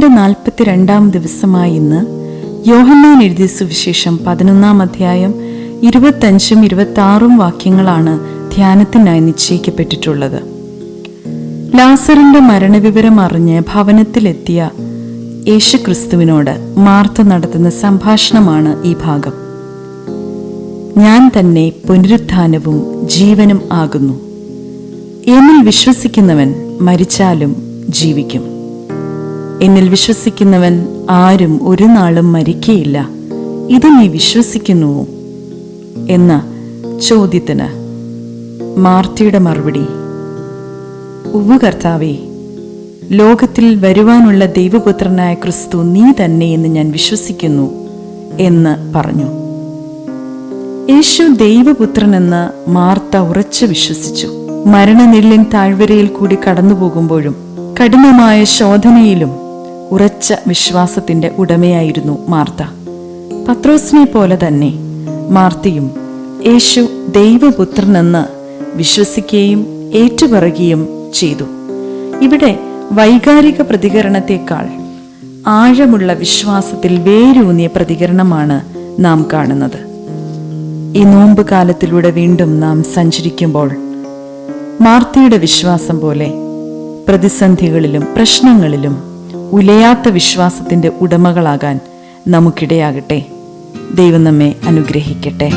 നോമ്പിന്റെ നാൽപ്പത്തിരണ്ടാം ദിവസമായ ഇന്ന് യോഹന്നാൻ എഴുതിയ സുവിശേഷം പതിനൊന്നാം അധ്യായം ഇരുപത്തഞ്ചും ഇരുപത്തി ആറും വാക്യങ്ങളാണ് ധ്യാനത്തിനായി നിശ്ചയിക്കപ്പെട്ടിട്ടുള്ളത്. ലാസറിന്റെ മരണവിവരം അറിഞ്ഞ് ഭവനത്തിലെത്തിയ യേശുക്രിസ്തുവിനോട് മാർത്ത നടത്തുന്ന സംഭാഷണമാണ് ഈ ഭാഗം. ഞാൻ തന്നെ പുനരുത്ഥാനവും ജീവനും ആകുന്നു. എന്നിൽ വിശ്വസിക്കുന്നവൻ മരിച്ചാലും ജീവിക്കും. എന്നിൽ വിശ്വസിക്കുന്നവൻ ആരും ഒരു നാളും മരിക്കയില്ല. ഇത് നീ വിശ്വസിക്കുന്നുവോ? എന്ന ചോദ്യത്തിന് മാർത്തിയുടെ മറുപടി ഉവ്വ് കർത്താവേ ലോകത്തിൽ വരുവാനുള്ള ദൈവപുത്രനായ ക്രിസ്തു നീ തന്നെ എന്ന് ഞാൻ വിശ്വസിക്കുന്നു എന്ന് പറഞ്ഞു. യേശു ദൈവപുത്രനെന്ന് മാർത്ത ഉറച്ചു വിശ്വസിച്ചു. മരണനെല്ലിൻ താഴ്വരയിൽ കൂടി കടന്നു പോകുമ്പോഴും കഠിനമായ ശോധനയിലും ഉറച്ച വിശ്വാസത്തിന്റെ ഉടമയായിരുന്നു മാർത്ത. പത്രോസിനെ പോലെ തന്നെ മാർത്തിയും യേശു ദൈവപുത്രനെന്ന് വിശ്വസിക്കുകയും ഏറ്റുപറയുകയും ചെയ്തു. ഇവിടെ വൈകാരിക പ്രതികരണത്തെക്കാൾ ആഴമുള്ള വിശ്വാസത്തിൽ വേരൂന്നിയ പ്രതികരണമാണ് നാം കാണുന്നത്. ഈ നോമ്പ് കാലത്തിലൂടെ വീണ്ടും നാം സഞ്ചരിക്കുമ്പോൾ മാർത്തിയുടെ വിശ്വാസം പോലെ പ്രതിസന്ധികളിലും പ്രശ്നങ്ങളിലും ഉലയാത്ത വിശ്വാസത്തിന്റെ ഉടമകളാകാൻ നമുക്കിടയാകട്ടെ. ദൈവം നമ്മെ അനുഗ്രഹിക്കട്ടെ.